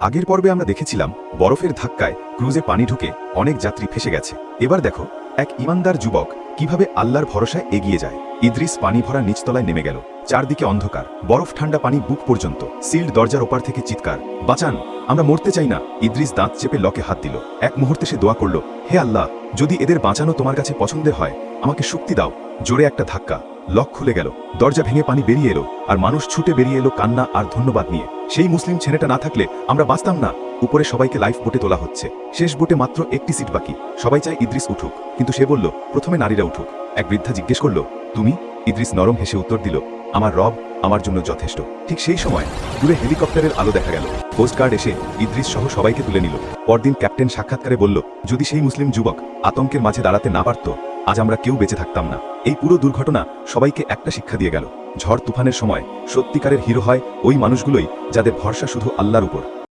আগের পর্বে আমরা দেখেছিলাম, বরফের ধাক্কায় ক্রুজে পানি ঢুকে অনেক যাত্রী ফেসে গেছে। এবার দেখো, এক ইমানদার যুবক কীভাবে আল্লাহর ভরসায় এগিয়ে যায়। ইদ্রিস পানি ভরা নিচতলায় নেমে গেল। চারদিকে অন্ধকার। বরফ ঠান্ডা পানি বুক পর্যন্ত। সিল্ড দরজার ওপার থেকে চিৎকার, বাঁচান, আমরা মরতে চাই না। ইদ্রিস দাঁত চেপে লকে হাত দিল। এক মুহূর্তে সে দোয়া করল, হে আল্লাহ, যদি এদের বাঁচানো তোমার কাছে পছন্দের হয়, আমাকে শক্তি দাও। জোরে একটা ধাক্কা। লক খুলে গেল। দরজা ভেঙে পানি বেরিয়ে এলো আর মানুষ ছুটে বেরিয়ে এলো কান্না আর ধন্যবাদ নিয়ে। সেই মুসলিম ছেলেটা না থাকলে আমরা বাঁচতাম না। উপরে সবাইকে লাইফ বোটে তোলা হচ্ছে। শেষ বোটে মাত্র একটি সিট বাকি। সবাই চায় ইদ্রিস উঠুক। কিন্তু সে বলল, প্রথমে নারীরা উঠুক। এক বৃদ্ধা জিজ্ঞেস করল, তুমি? ইদ্রিস নরম হেসে উত্তর দিল, আমার রব আমার জন্য যথেষ্ট। ঠিক সেই সময় দূরে হেলিকপ্টারের আলো দেখা গেল। কোস্টগার্ড এসে ইদ্রিস সহ সবাইকে তুলে নিল। পরদিন ক্যাপ্টেন সাক্ষাৎকারে বলল, যদি সেই মুসলিম যুবক আতঙ্কের মাঝে দাঁড়াতে না পারত আজ আমরা কেউ বেঁচে থাকতাম না। এই পুরো দুর্ঘটনা সবাইকে একটা শিক্ষা দিয়ে গেল। ঝড় তুফানের সময় সত্যিকারের হিরো হয় ওই মানুষগুলোই যাদের ভরসা শুধু আল্লাহর উপর।